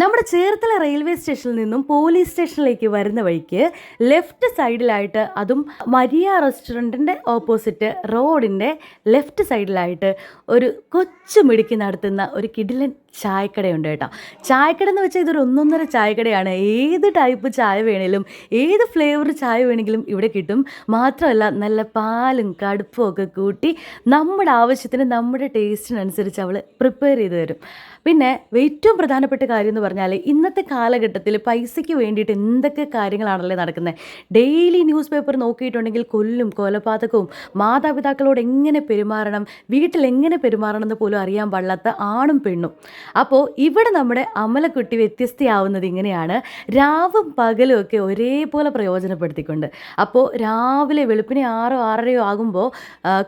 നമ്മുടെ ചേർത്തല റെയിൽവേ സ്റ്റേഷനിൽ നിന്നും പോലീസ് സ്റ്റേഷനിലേക്ക് വരുന്ന വഴിക്ക് ലെഫ്റ്റ് സൈഡിലായിട്ട് അതും മരിയ റെസ്റ്റോറന്റിന്റെ ഓപ്പോസിറ്റ് റോഡിന്റെ ലെഫ്റ്റ് സൈഡിലായിട്ട് ഒരു കൊച്ചു മിടുക്കി നടത്തുന്ന ഒരു കിടിലൻ ചായക്കടയുണ്ട് കേട്ടോ. ചായക്കട എന്ന് വെച്ചാൽ ഇതൊരു ഒന്നൊന്നര ചായക്കടയാണ്. ഏത് ടൈപ്പ് ചായ വേണേലും ഏത് ഫ്ലേവർ ചായ വേണമെങ്കിലും ഇവിടെ കിട്ടും. മാത്രമല്ല നല്ല പാലും കടുപ്പും ഒക്കെ കൂട്ടി നമ്മുടെ ആവശ്യത്തിന് നമ്മുടെ ടേസ്റ്റിനനുസരിച്ച് അവൾ പ്രിപ്പയർ ചെയ്ത് തരും. പിന്നെ ഏറ്റവും പ്രധാനപ്പെട്ട കാര്യം പറഞ്ഞാൽ ഇന്നത്തെ കാലഘട്ടത്തിൽ പൈസയ്ക്ക് വേണ്ടിയിട്ട് എന്തൊക്കെ കാര്യങ്ങളാണല്ലേ നടക്കുന്നത് ഡെയിലി ന്യൂസ് പേപ്പർ നോക്കിയിട്ടുണ്ടെങ്കിൽ കൊല്ലും കൊലപാതകവും മാതാപിതാക്കളോട് എങ്ങനെ പെരുമാറണം വീട്ടിൽ എങ്ങനെ പെരുമാറണം എന്ന് പോലും അറിയാൻ പാടില്ലാത്ത ആണും പെണ്ണും. അപ്പോൾ ഇവിടെ നമ്മുടെ അമലക്കുട്ടി വ്യത്യസ്തയാവുന്നത് ഇങ്ങനെയാണ്. രാവും പകലും ഒക്കെ ഒരേപോലെ പ്രയോജനപ്പെടുത്തിക്കൊണ്ട്. അപ്പോൾ രാവിലെ വെളുപ്പിനെ ആറോ ആറരയോ ആകുമ്പോൾ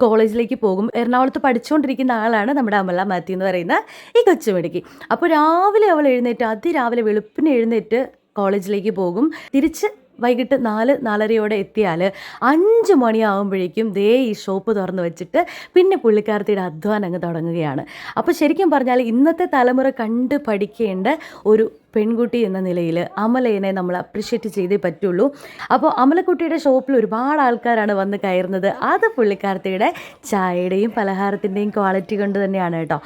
കോളേജിലേക്ക് പോകും. എറണാകുളത്ത് പഠിച്ചുകൊണ്ടിരിക്കുന്ന ആളാണ് നമ്മുടെ അമല മാത്യു എന്ന് പറയുന്ന ഈ കൊച്ചുമിടുക്കി. അപ്പോൾ രാവിലെ അവൾ എഴുന്നേറ്റ് അതിരാവിലെ വെളുപ്പിന് എഴുന്നേറ്റ് കോളേജിലേക്ക് പോകും. തിരിച്ച് വൈകിട്ട് നാല് നാലരയോടെ എത്തിയാൽ അഞ്ച് മണിയാകുമ്പോഴേക്കും ദേ ഈ ഷോപ്പ് തുറന്ന് വെച്ചിട്ട് പിന്നെ പുള്ളിക്കാരത്തിയുടെ അധ്വാനം അങ്ങ് തുടങ്ങുകയാണ്. അപ്പോൾ ശരിക്കും പറഞ്ഞാൽ ഇന്നത്തെ തലമുറ കണ്ട് പഠിക്കേണ്ട ഒരു പെൺകുട്ടി എന്ന നിലയിൽ അമലേനെ നമ്മൾ അപ്രിഷ്യേറ്റ് ചെയ്തേ പറ്റുള്ളൂ. അപ്പോൾ അമലക്കുട്ടിയുടെ ഷോപ്പിൽ ഒരുപാട് ആൾക്കാരാണ് വന്ന് കയറുന്നത്. അത് പുള്ളിക്കാരത്തിയുടെ ചായയുടെയും പലഹാരത്തിന്റെയും ക്വാളിറ്റി കൊണ്ട് തന്നെയാണ് കേട്ടോ.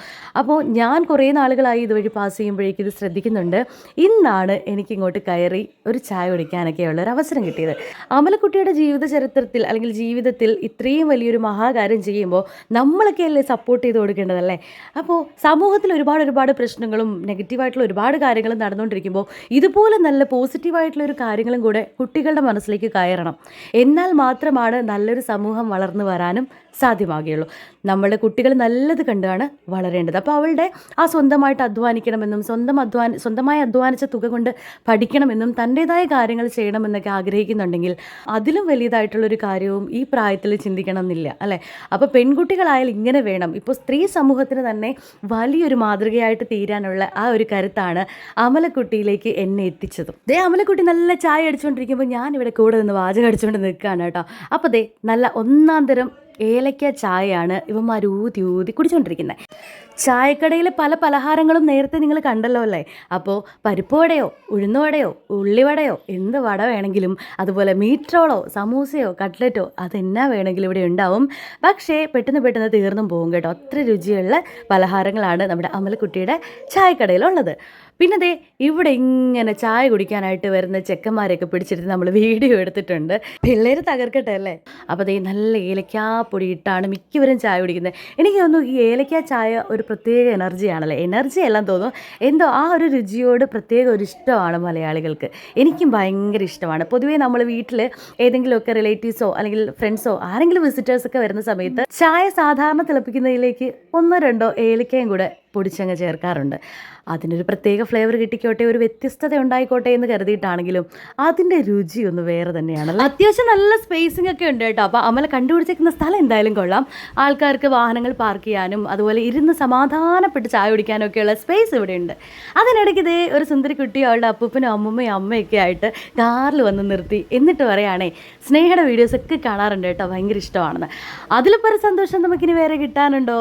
അപ്പോൾ ഞാൻ കുറേ നാളുകളായി ഇതുവഴി പാസ് ചെയ്യുമ്പോഴേക്കും ഇത് ശ്രദ്ധിക്കുന്നുണ്ട്. ഇന്നാണ് എനിക്കിങ്ങോട്ട് കയറി ഒരു ചായ കുടിക്കാനൊക്കെയുള്ള ഒരു അവസരം കിട്ടിയത്. അമലക്കുട്ടിയുടെ ജീവിത ചരിത്രത്തിൽ അല്ലെങ്കിൽ ജീവിതത്തിൽ ഇത്രയും വലിയൊരു മഹാകാര്യം ചെയ്യുമ്പോൾ നമ്മളൊക്കെ അല്ലേ സപ്പോർട്ട് ചെയ്ത് കൊടുക്കേണ്ടതല്ലേ? അപ്പോൾ സമൂഹത്തിൽ ഒരുപാട് ഒരുപാട് പ്രശ്നങ്ങളും നെഗറ്റീവായിട്ടുള്ള ഒരുപാട് കാര്യങ്ങളും നടന്നുകൊണ്ടിരിക്കുമ്പോൾ ഇതുപോലെ നല്ല പോസിറ്റീവായിട്ടുള്ള ഒരു കാര്യങ്ങളും കൂടെ കുട്ടികളുടെ മനസ്സിലേക്ക് കയറണം. എന്നാൽ മാത്രമാണ് നല്ലൊരു സമൂഹം വളർന്നു വരാനും സാധ്യമാകുകയുള്ളൂ. നമ്മുടെ കുട്ടികൾ നല്ലത് കണ്ടാണ് വളരേണ്ടത്. അപ്പോൾ അവളുടെ ആ സ്വന്തമായിട്ട് അധ്വാനിക്കണമെന്നും സ്വന്തം അധ്വാന സ്വന്തമായി അധ്വാനിച്ച തുക കൊണ്ട് പഠിക്കണമെന്നും തന്റേതായ കാര്യങ്ങൾ ചെയ്യണമെന്നൊക്കെ ആഗ്രഹിക്കുന്നുണ്ടെങ്കിൽ അതിലും വലിയതായിട്ടുള്ളൊരു കാര്യവും ഈ പ്രായത്തിൽ ചിന്തിക്കണം എന്നില്ല അല്ലേ? അപ്പോൾ പെൺകുട്ടികളായാൽ ഇങ്ങനെ വേണം. ഇപ്പോൾ സ്ത്രീ സമൂഹത്തിന് തന്നെ വലിയൊരു മാതൃകയായിട്ട് തീരാനുള്ള ആ ഒരു കരുത്താണ് അമലക്കുട്ടിയിലേക്ക് എന്നെ എത്തിച്ചതും. ദേ അമലക്കുട്ടി നല്ല ചായ അടിച്ചുകൊണ്ടിരിക്കുമ്പോൾ ഞാൻ ഇവിടെ കൂടെ നിന്ന് വാചകം അടിച്ചുകൊണ്ട് നിൽക്കുകയാണ് കേട്ടോ. അപ്പോൾ ദേ നല്ല ഒന്നാം തരം ഏലക്ക ചായയാണ് ഇവന്മാർ ഊതി ഊതി കുടിച്ചുകൊണ്ടിരിക്കുന്നത് ചായക്കടയിലെ പല പലഹാരങ്ങളും നേരത്തെ നിങ്ങൾ കണ്ടല്ലോ അല്ലേ? അപ്പോൾ പരിപ്പുവടയോ ഉഴുന്നുവടയോ ഉള്ളിവടയോ എന്ത് വട വേണമെങ്കിലും അതുപോലെ മീറ്റ് റോളോ സമൂസയോ കട്ട്ലറ്റോ അതെന്നാ വേണമെങ്കിലും ഇവിടെ ഉണ്ടാവും. പക്ഷേ പെട്ടെന്ന് പെട്ടെന്ന് തീർന്നും പോകും കേട്ടോ. അത്ര രുചിയുള്ള പലഹാരങ്ങളാണ് നമ്മുടെ അമലക്കുട്ടിയുടെ ചായക്കടയിലുള്ളത്. പിന്നെ ദേ ഇവിടെ ഇങ്ങനെ ചായ കുടിക്കാനായിട്ട് വരുന്ന ചെക്കന്മാരെയൊക്കെ പിടിച്ചിട്ട് നമ്മൾ വീഡിയോ എടുത്തിട്ടുണ്ട്. പിള്ളേർ തകർക്കട്ടെ അല്ലേ? അപ്പോൾ ദേ നല്ല ഏലക്കാപ്പൊടി ഇട്ടാണ് മിക്കവരും ചായ കുടിക്കുന്നത്. എനിക്ക് തോന്നുന്നു ഈ ഏലയ്ക്ക ചായ ഒരു പ്രത്യേക എനർജിയാണല്ലേ? എനർജി എല്ലാം തോന്നും എന്തോ ആ ഒരു രുചിയോട് പ്രത്യേക ഒരു ഇഷ്ടമാണ് മലയാളികൾക്ക്. എനിക്കും ഭയങ്കര ഇഷ്ടമാണ്. പൊതുവേ നമ്മൾ വീട്ടിൽ ഏതെങ്കിലുമൊക്കെ റിലേറ്റീവ്സോ അല്ലെങ്കിൽ ഫ്രണ്ട്സോ ആരെങ്കിലും വിസിറ്റേഴ്സൊക്കെ വരുന്ന സമയത്ത് ചായ സാധാരണ തിളപ്പിക്കുന്നതിലേക്ക് ഒന്നോ രണ്ടോ ഏലക്കയും കൂടെ പൊടിച്ചങ്ങ് ചേർക്കാറുണ്ട്. അതിനൊരു പ്രത്യേക ഫ്ലേവർ കിട്ടിക്കോട്ടെ ഒരു വ്യത്യസ്തത ഉണ്ടായിക്കോട്ടെ എന്ന് കരുതിയിട്ടാണെങ്കിലും അതിന്റെ രുചി ഒന്ന് വേറെ തന്നെയാണ് അത്യാവശ്യം നല്ല സ്പേസിംഗ് ഒക്കെ ഉണ്ട് കേട്ടോ. അപ്പോൾ അമല കണ്ടുപിടിച്ചിരിക്കുന്ന സ്ഥലം എന്തായാലും കൊള്ളാം. ആൾക്കാർക്ക് വാഹനങ്ങൾ പാർക്ക് ചെയ്യാനും അതുപോലെ ഇരുന്ന് സമാധാനപ്പെട്ട് ചായ കുടിക്കാനും ഒക്കെയുള്ള സ്പേസ് ഇവിടെ ഉണ്ട്. അതിനിടയ്ക്ക് ഇതേ ഒരു സുന്ദരി കുട്ടി അവളുടെ അപ്പൂപ്പനും അമ്മൂമ്മയും അമ്മയൊക്കെ ആയിട്ട് കാറിൽ വന്ന് നിർത്തി. എന്നിട്ട് പറയുകയാണേ സ്നേഹയുടെ വീഡിയോസ് ഒക്കെ കാണാറുണ്ട് കേട്ടോ ഭയങ്കര ഇഷ്ടമാണെന്ന്. അതിൽ പല സന്തോഷം നമുക്കിനി വേറെ കിട്ടാനുണ്ടോ?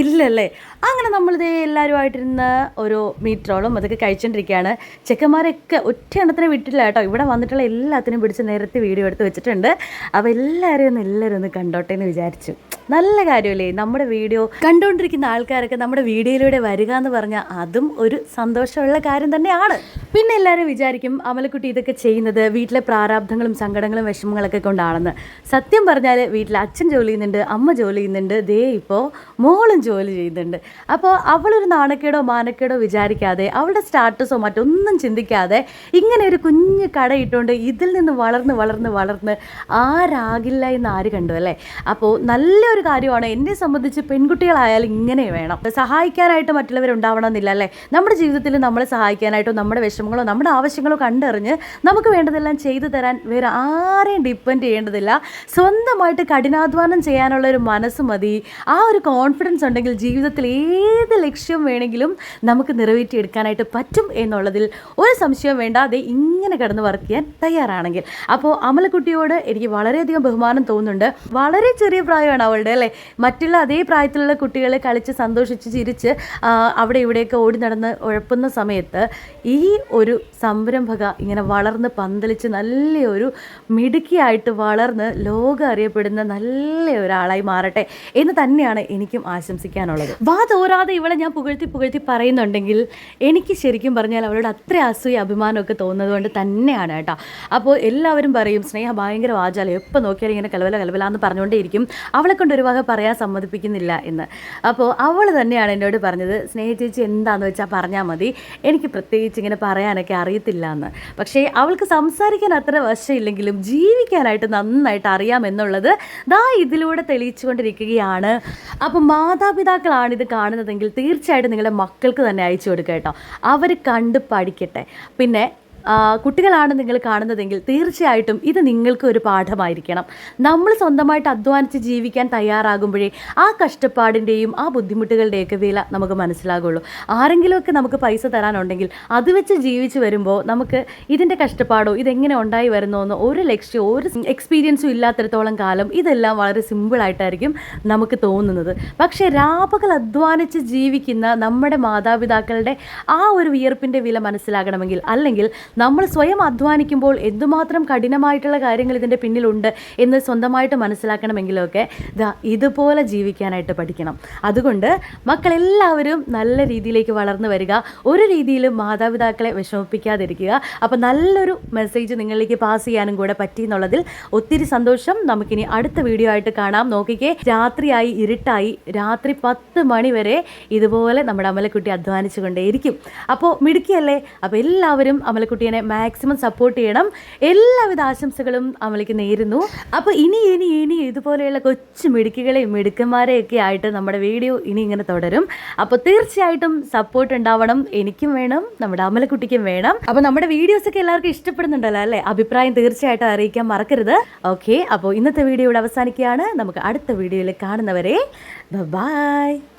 ഇല്ലല്ലേ. അങ്ങനെ നമ്മളിതേ എല്ലാവരുമായിട്ടിരുന്ന് ഒരു മീറ്ററോളും അതൊക്കെ കഴിച്ചുകൊണ്ടിരിക്കുകയാണ് ചെക്കന്മാരൊക്കെ ഒറ്റ എണ്ണത്തിനെ വിട്ടില്ല കേട്ടോ. ഇവിടെ വന്നിട്ടുള്ള എല്ലാത്തിനും പിടിച്ച് നേരത്തെ വീഡിയോ എടുത്ത് വെച്ചിട്ടുണ്ട്. അപ്പോൾ എല്ലാവരെയും ഒന്ന് എല്ലാവരും ഒന്ന് കണ്ടോട്ടെ എന്ന് വിചാരിച്ചു. നല്ല കാര്യമല്ലേ? നമ്മുടെ വീഡിയോ കണ്ടുകൊണ്ടിരിക്കുന്ന ആൾക്കാരൊക്കെ നമ്മുടെ വീഡിയോയിലൂടെ വരിക എന്ന് പറഞ്ഞാൽ അതും ഒരു സന്തോഷമുള്ള കാര്യം തന്നെയാണ്. പിന്നെ എല്ലാവരും വിചാരിക്കും അമലക്കുട്ടി ഇതൊക്കെ ചെയ്യുന്നത് വീട്ടിലെ പ്രാരാബ്ധങ്ങളും സങ്കടങ്ങളും വിഷമങ്ങളൊക്കെ കൊണ്ടാണെന്ന്. സത്യം പറഞ്ഞാൽ വീട്ടിൽ അച്ഛൻ ജോലി ചെയ്യുന്നുണ്ട് അമ്മ ജോലി ചെയ്യുന്നുണ്ട് ദേ ഇപ്പോൾ മോളും ജോലി ചെയ്യുന്നുണ്ട്. അപ്പോൾ അവളൊരു നാണക്കേടോ മാനക്കേടോ വിചാരിക്കാതെ അവളുടെ സ്റ്റാറ്റസോ മറ്റൊന്നും ചിന്തിക്കാതെ ഇങ്ങനെ ഒരു കുഞ്ഞ് കട ഇട്ടുകൊണ്ട് ഇതിൽ നിന്ന് വളർന്ന് വളർന്ന് വളർന്ന് ആരാകില്ല എന്ന് ആര് കണ്ടു അല്ലേ? അപ്പോൾ നല്ലൊരു കാര്യമാണ് എന്നെ സംബന്ധിച്ച് പെൺകുട്ടികളായാലും ഇങ്ങനെ വേണം. സഹായിക്കാനായിട്ട് മറ്റുള്ളവരുണ്ടാവണം എന്നില്ല അല്ലേ? നമ്മുടെ ജീവിതത്തിൽ നമ്മളെ സഹായിക്കാനായിട്ടോ നമ്മുടെ വിഷമങ്ങളോ നമ്മുടെ ആവശ്യങ്ങളോ കണ്ടറിഞ്ഞ് നമുക്ക് വേണ്ടതെല്ലാം ചെയ്തു തരാൻ വേറെ ആരെയും ഡിപ്പെൻഡ് ചെയ്യേണ്ടതില്ല. സ്വന്തമായിട്ട് കഠിനാധ്വാനം ചെയ്യാനുള്ള ഒരു മനസ്സ് മതി. ആ ഒരു കോൺഫിഡൻസ് ഉണ്ടെങ്കിൽ ജീവിതത്തിൽ ഏത് ലക്ഷ്യം വേണമെങ്കിലും നമുക്ക് നിറവേറ്റിയെടുക്കാനായിട്ട് പറ്റും എന്നുള്ളതിൽ ഒരു സംശയം വേണ്ടാതെ ഇങ്ങനെ കിടന്ന് വർക്ക് ചെയ്യാൻ തയ്യാറാണെങ്കിൽ. അപ്പോൾ അമലക്കുട്ടിയോട് എനിക്ക് വളരെയധികം ബഹുമാനം തോന്നുന്നുണ്ട്. വളരെ ചെറിയ പ്രായമാണ് അവളുടെ ഉണ്ട് അല്ലേ? മറ്റുള്ള അതേ പ്രായത്തിലുള്ള കുട്ടികളെ കളിച്ച് സന്തോഷിച്ച് ചിരിച്ച് അവിടെ ഇവിടെയൊക്കെ ഓടി നടന്ന് ഉഴപ്പുന്ന സമയത്ത് ഈ ഒരു സംരംഭക ഇങ്ങനെ വളർന്ന് പന്തലിച്ച് നല്ലൊരു മിടുക്കിയായിട്ട് വളർന്ന് ലോകം അറിയപ്പെടുന്ന നല്ല ഒരാളായി മാറട്ടെ എന്ന് തന്നെയാണ് എനിക്കും ആശംസിക്കാനുള്ളത്. വാ തോരാതെ ഇവളെ ഞാൻ പുകഴ്ത്തി പുകഴ്ത്തി പറയുന്നുണ്ടെങ്കിൽ എനിക്ക് ശരിക്കും പറഞ്ഞാൽ അവളോട് അത്ര അസൂയ അഭിമാനമൊക്കെ തോന്നുന്നത് കൊണ്ട് തന്നെയാണ് കേട്ടോ. അപ്പോൾ എല്ലാവരും പറയും സ്നേഹ ഭയങ്കര വാചാലം എപ്പോൾ നോക്കിയാലും ഇങ്ങനെ കലവല കലവല എന്ന് പറഞ്ഞുകൊണ്ടേയിരിക്കും. അവളെ കൊണ്ട് ഒരു വക പറയാൻ സമ്മതിപ്പിക്കുന്നില്ല എന്ന്. അപ്പോൾ അവൾ തന്നെയാണ് എന്നോട് പറഞ്ഞത് സ്നേഹ ചേച്ചി എന്താണെന്ന് വെച്ചാൽ പറഞ്ഞാൽ മതി. എനിക്ക് പ്രത്യേകിച്ച് ഇങ്ങനെ പറയാനൊക്കെ അറിയത്തില്ല എന്ന്. പക്ഷേ അവൾക്ക് സംസാരിക്കാൻ അത്ര വശമില്ലെങ്കിലും ജീവിക്കാനായിട്ട് നന്നായിട്ട് അറിയാമെന്നുള്ളത് ദാ ഇതിലൂടെ തെളിയിച്ചുകൊണ്ടിരിക്കുകയാണ്. അപ്പം മാതാപിതാക്കളാണ് ഇത് കാണുന്നതെങ്കിൽ തീർച്ചയായിട്ടും നിങ്ങളുടെ മക്കൾക്ക് തന്നെ അയച്ചു കൊടുക്കുക കേട്ടോ. അവർ കണ്ട് പഠിക്കട്ടെ. പിന്നെ കുട്ടികളാണ് നിങ്ങൾ കാണുന്നതെങ്കിൽ തീർച്ചയായിട്ടും ഇത് നിങ്ങൾക്ക് ഒരു പാഠമായിരിക്കണം. നമ്മൾ സ്വന്തമായിട്ട് അധ്വാനിച്ച് ജീവിക്കാൻ തയ്യാറാകുമ്പോഴേ ആ കഷ്ടപ്പാടിന്റെയും ആ ബുദ്ധിമുട്ടുകളുടെയൊക്കെ വില നമുക്ക് മനസ്സിലാകുള്ളൂ. ആരെങ്കിലുമൊക്കെ നമുക്ക് പൈസ തരാനുണ്ടെങ്കിൽ അത് വെച്ച് ജീവിച്ച് വരുമ്പോൾ നമുക്ക് ഇതിന്റെ കഷ്ടപ്പാടോ ഇതെങ്ങനെ ഉണ്ടായി വരുന്നോ എന്ന് ഒരു ലക്ഷ്യം ഒരു എക്സ്പീരിയൻസും ഇല്ലാത്തിടത്തോളം കാലം ഇതെല്ലാം വളരെ സിമ്പിളായിട്ടായിരിക്കും നമുക്ക് തോന്നുന്നത്. പക്ഷേ രാപകൽ അധ്വാനിച്ച് ജീവിക്കുന്ന നമ്മുടെ മാതാപിതാക്കളുടെ ആ ഒരു വിയർപ്പിന്റെ വില മനസ്സിലാകണമെങ്കിൽ അല്ലെങ്കിൽ നമ്മൾ സ്വയം അധ്വാനിക്കുമ്പോൾ എന്തുമാത്രം കഠിനമായിട്ടുള്ള കാര്യങ്ങൾ ഇതിന്റെ പിന്നിലുണ്ട് എന്ന് സ്വന്തമായിട്ട് മനസ്സിലാക്കണമെങ്കിലൊക്കെ ദാ ഇതുപോലെ ജീവിക്കാനായിട്ട് പഠിക്കണം. അതുകൊണ്ട് മക്കളെല്ലാവരും നല്ല രീതിയിലേക്ക് വളർന്നു വരിക. ഒരു രീതിയിലും മാതാപിതാക്കളെ വിഷമിപ്പിക്കാതിരിക്കുക. അപ്പോൾ നല്ലൊരു മെസ്സേജ് നിങ്ങളിലേക്ക് പാസ് ചെയ്യാനും കൂടെ പറ്റി എന്നുള്ളതിൽ ഒത്തിരി സന്തോഷം. നമുക്കിനി അടുത്ത വീഡിയോ ആയിട്ട് കാണാം. നോക്കിക്കേ രാത്രിയായി ഇരുട്ടായി രാത്രി പത്ത് മണി വരെ ഇതുപോലെ നമ്മുടെ അമലക്കുട്ടി അധ്വാനിച്ചുകൊണ്ടേയിരിക്കും. അപ്പോൾ മിടുക്കിയല്ലേ? അപ്പോൾ എല്ലാവരും അമലക്കുട്ടിയെ മാക്സിമം സപ്പോർട്ട് ചെയ്യണം. എല്ലാവിധ ആശംസകളും അമലിക്ക് നേരുന്നു. അപ്പോൾ ഇനി ഇനി ഇനി ഇതുപോലെയുള്ള കൊച്ചു മിടുക്കുകളെയും മിടുക്കന്മാരെയൊക്കെ ആയിട്ട് നമ്മുടെ വീഡിയോ ഇനി ഇങ്ങനെ തുടരും. അപ്പോൾ തീർച്ചയായിട്ടും സപ്പോർട്ട് ഉണ്ടാവണം. എനിക്കും വേണം. നമ്മുടെ അമലക്കുട്ടിക്കും വേണം. അപ്പോൾ നമ്മുടെ വീഡിയോസ് ഒക്കെ എല്ലാവർക്കും ഇഷ്ടപ്പെടുന്നുണ്ടല്ലോ അല്ലേ? അഭിപ്രായം തീർച്ചയായിട്ടും അറിയിക്കാൻ മറക്കരുത്. ഓക്കെ അപ്പോൾ ഇന്നത്തെ വീഡിയോ ഇവിടെ അവസാനിക്കുകയാണ്. നമുക്ക് അടുത്ത വീഡിയോയിൽ കാണുന്നവരെ ബൈ